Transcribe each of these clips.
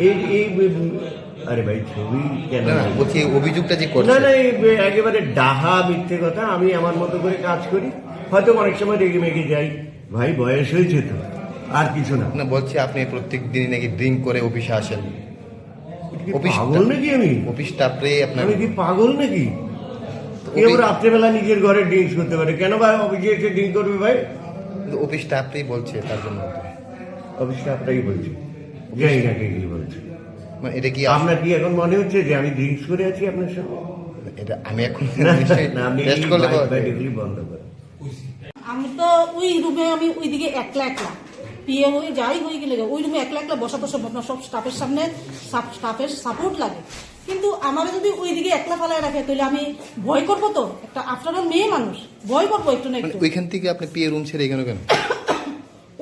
এই এই আরে ভাই ছবি কেন? বলছি অভিযোগটা যে করছে। না না একেবারে ডাহা মিথ্যে কথা আমি আমার মতো করে কাজ করি। হয়তো অনেক সময় রেগে মেগে যাই। ভাই বয়স হয়েছে তো আর কিছু না। না বলছি আপনি প্রত্যেক দিনই নাকি ড্রিঙ্ক করে অফিসে আসেন। অফিস পাগল নাকি আমি? অফিস স্টাফরে আপনার আমি কি পাগল নাকি? কেউ অফিস- রাত্রেবেলা নিজের ঘরে ড্রিঙ্কস করতে পারে? কেন ভাই অফিসে এসে ড্রিঙ্ক করবে ভাই? অফিস স্টাফটাই বলছে তার জন্য। অফিসটা আপনাকে বলছি। জানি না কে কি বলছে মানে এটা কি আপনার কি এখন মনে হচ্ছে যে আমি ড্রিঙ্কস করে আছি আপনার সঙ্গে? এটা আমি এখন টেস্ট করলে বন্ধ করেন আমি তো ওই রুমে আমি ওইদিকে একলা একলা। পিয়ে হয়ে যাই হয়ে গেলে ওই রুমে একলা একলা বসা তো সম্ভব না। সব স্টাফের সামনে স্টাফের সাপোর্ট লাগে। কিন্তু আমার যদি ওইদিকে একলা ফালায় রাখে তাহলে আমি ভয় করব তো? একটা আফটার মেয়ে মানুষ। ভয় করব একটু না মানে একটু। ওইখান থেকে আপনি পিয়ে রুম ছেড়ে এখানে কেন?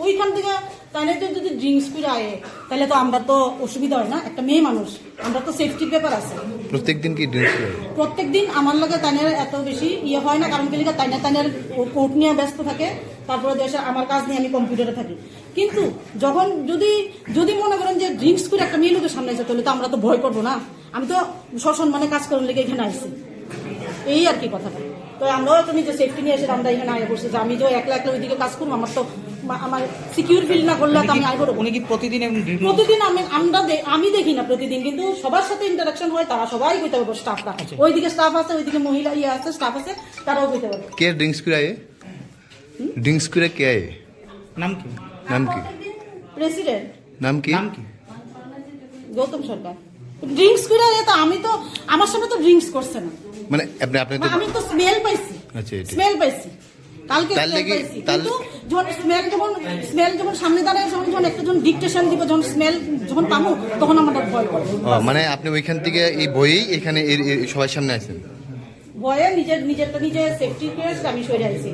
ওইখান থেকে তাহলে তো যদি ড্রিঙ্কস করে আয়ে তাহলে তো আমরা তো অসুবিধা হয় না। একটা মেয়ে মানুষ আমরা তো সেফটির ব্যাপার আছে। প্রত্যেক দিন কি ড্রিঙ্কস করে? প্রত্যেক দিন আমার লাগে তাইনের এত বেশি ইয়ে হয় না কারণ কি তাইনা তাইনের কোর্ট নিয়ে ব্যস্ত থাকে তারপরে দেশে আমার কাজ নিয়ে আমি কম্পিউটারে থাকি। কিন্তু যখন যদি যদি মনে করেন যে ড্রিঙ্কস করে একটা মেয়ে লোকের সামনে আছে তাহলে তো আমরা তো ভয় করব না। আমি তো সসম্মানে কাজ করার লেগে এখানে আসছি। এই আর কি কথাটা। তো আমরাও তো নিজে সেফটি নিয়ে এসে আমরা এখানে আয় করছি যে আমি যে একলা একলা ওইদিকে কাজ করব আমার তো আমার সিকিউর ফিল না করলে তো আমি আয় করব। উনি কি প্রতিদিন প্রতিদিন আমি আমরা আমি দেখি না প্রতিদিন কিন্তু সবার সাথে ইন্টারাকশন হয় তারা সবাই কইতে পারব স্টাফরা ওইদিকে স্টাফ আছে ওইদিকে মহিলা ইয়ে আছে স্টাফ আছে তারাও কইতে পারবে। কে ড্রিঙ্কস করে আয়ে? ড্রিঙ্কস করে কে আয়ে? নাম কি? নাম কি? প্রেসিডেন্ট নাম কি? নাম কি? গৌতম সরকার। ড্রিঙ্কস করে আয়ে তো আমি তো আমার সামনে তো ড্রিঙ্কস করছে না। মানে আপনি আপনি তো আমি তো স্মেল পাইছি। আচ্ছা, এটা। স্মেল পাইছি। কালকে স্মেল পাইছি। কিন্তু যখন স্মেল যখন স্মেল যখন সামনে দাঁড়ায় যখন যখন একটা যখন ডিকটেশন দিব যখন স্মেল যখন পাবো তখন আমার ভয় করে। মানে আপনি ওইখান থেকে এই বইয়েই এখানে সবার সামনে আছেন? ভয়ে নিজের নিজের নিজেরটা নিজের সেফটি কেস আমি সরে আইছি।